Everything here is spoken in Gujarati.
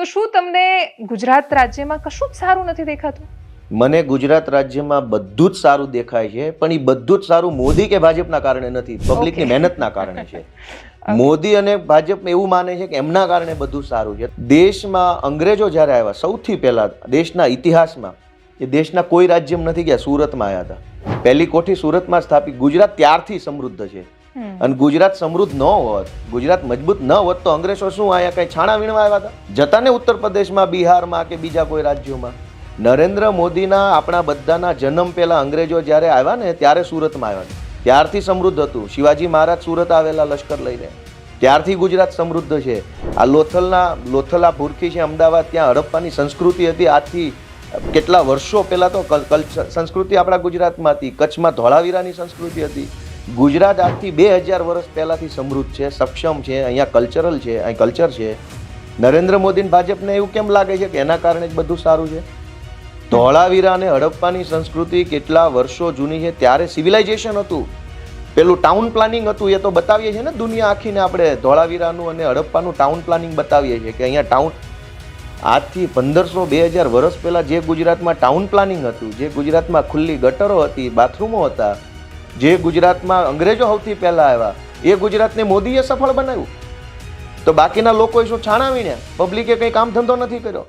તો શું તમને ગુજરાત રાજ્યમાં કશું જ સારું નથી દેખાતું? મને ગુજરાત રાજ્યમાં બધું જ સારું દેખાય છે પણ એ બધું જ સારું મોદી કે ભાજપના કારણે નથી પબ્લિકની મહેનતના કારણે છે. મોદી અને ભાજપ એવું માને છે કે એમના કારણે બધું સારું છે. દેશમાં અંગ્રેજો જ્યારે આવ્યા સૌથી પહેલા દેશના ઇતિહાસમાં એ દેશના કોઈ રાજ્યમાં નથી ગયા સુરતમાં આવ્યા હતા. પહેલી કોઠી સુરતમાં સ્થાપી ગુજરાત ત્યારથી સમૃદ્ધ છે. અને ગુજરાત સમૃદ્ધ ન હોત, ગુજરાત મજબૂત ન હોત, તો અંગ્રેજો શું આયા કઈ છાણા વીણવા આવ્યા હતા? જતા ને ઉત્તર પ્રદેશમાં, બિહારમાં કે બીજા કોઈ રાજ્યોમાં? નરેન્દ્ર મોદીના આપણા બધાના જન્મ પહેલા અંગ્રેજો જ્યારે આવ્યા ને, ત્યારે સુરતમાં આવ્યા હતા. ત્યારથી સમૃદ્ધ હતું. શિવાજી મહારાજ સુરત આવેલા લશ્કર લઈને. ત્યારથી ગુજરાત સમૃદ્ધ છે. આ લોથલના, લોથલા ભૂરખી છે, અમદાવાદ, ત્યાં હડપ્પાની સંસ્કૃતિ હતી. આજથી કેટલા વર્ષો પહેલા તો કલ- કલ્ચર સંસ્કૃતિ આપણા ગુજરાતમાં હતી. કચ્છમાં ધોળાવીરાની સંસ્કૃતિ હતી. ગુજરાત આજથી બે હજાર વર્ષ પહેલાંથી સમૃદ્ધ છે, સક્ષમ છે, અહીંયા કલ્ચરલ છે, અહીં કલ્ચર છે. નરેન્દ્ર મોદીને ભાજપને એવું કેમ લાગે છે કે એના કારણે જ બધું સારું છે? ધોળાવીરા અને હડપ્પાની સંસ્કૃતિ કેટલા વર્ષો જૂની છે? ત્યારે સિવિલાઇઝેશન હતું. પેલું ટાઉન પ્લાનિંગ હતું, એ તો બતાવીએ છીએ ને દુનિયા આખીને આપણે. ધોળાવીરાનું અને હડપ્પાનું ટાઉન પ્લાનિંગ બતાવીએ છીએ કે અહીંયા ટાઉન આજથી પંદરસો બે હજાર વર્ષ પહેલાં જે ગુજરાતમાં ટાઉન પ્લાનિંગ હતું, જે ગુજરાતમાં ખુલ્લી ગટરો હતી, બાથરૂમો હતા જે ગુજરાતમાં અંગ્રેજો સૌથી પહેલાં આવ્યા, એ ગુજરાતને મોદીએ સફળ બનાવ્યું. તો બાકીના લોકોએ શું છાણા વીણ્યા પબ્લિકે કંઈ કામ ધંધો નથી કર્યો?